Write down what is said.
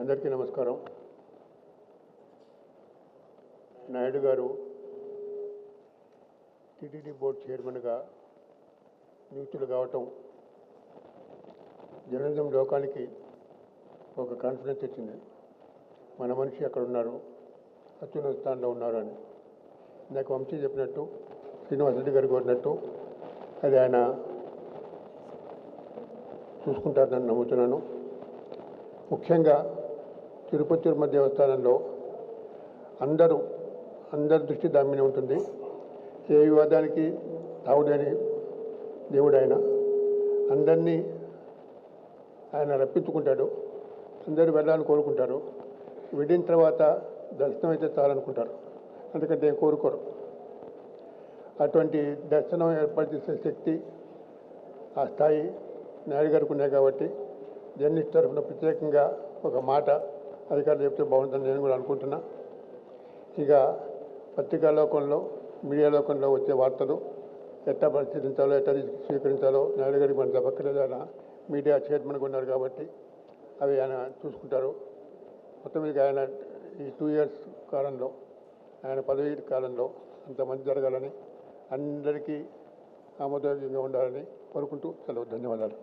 అందరికీ నమస్కారం. నాయుడు గారు టీటీడీ బోర్డు చైర్మన్గా నియుక్తులు కావటం జర్నలిజం లోకానికి ఒక కాన్ఫిడెన్స్ ఇచ్చింది మన మనిషి అక్కడ ఉన్నారు అత్యున్నత స్థానంలో ఉన్నారు అని. నాకు వంశీ చెప్పినట్టు శ్రీనివాస్ రెడ్డి గారు కోరినట్టు అది ఆయన చూసుకుంటారని నమ్ముతున్నాను. ముఖ్యంగా తిరుపతి తిరుమల దేవస్థానంలో అందరూ అందరి దృష్టి దాని మీద ఉంటుంది. ఏ వివాదానికి తావుడని దేవుడు ఆయన. అందరినీ ఆయన రప్పించుకుంటాడు. అందరూ వెళ్ళాలని కోరుకుంటారు. వెళ్ళిన తర్వాత దర్శనం అయితే చాలనుకుంటారు. ఎందుకంటే కోరుకోరు. అటువంటి దర్శనం ఏర్పాటు చేసే శక్తి ఆ స్థాయి నాయుడు గారికి ఉన్నాయి కాబట్టి జర్నలిస్ట్ తరఫున ప్రత్యేకంగా ఒక మాట అధికారులు చెప్తే బాగుంటుందని నేను కూడా అనుకుంటున్నా. ఇక పత్రికా లోకంలో మీడియా లోకంలో వచ్చే వార్తలు ఎట్లా పరిశీలించాలో ఎట్లా స్వీకరించాలో నాయుడు గారికి మన చెప్పక్కర్లేదు ఆయన మీడియా చైర్మన్గా ఉన్నారు కాబట్టి అవి ఆయన చూసుకుంటారు. మొత్తం మీద ఆయన ఈ టూ ఇయర్స్ కాలంలో ఆయన పదవీ కాలంలో అంత మంచి జరగాలని అందరికీ ఆమోదయోగ్యంగా ఉండాలని కోరుకుంటూ సెలవు. ధన్యవాదాలు.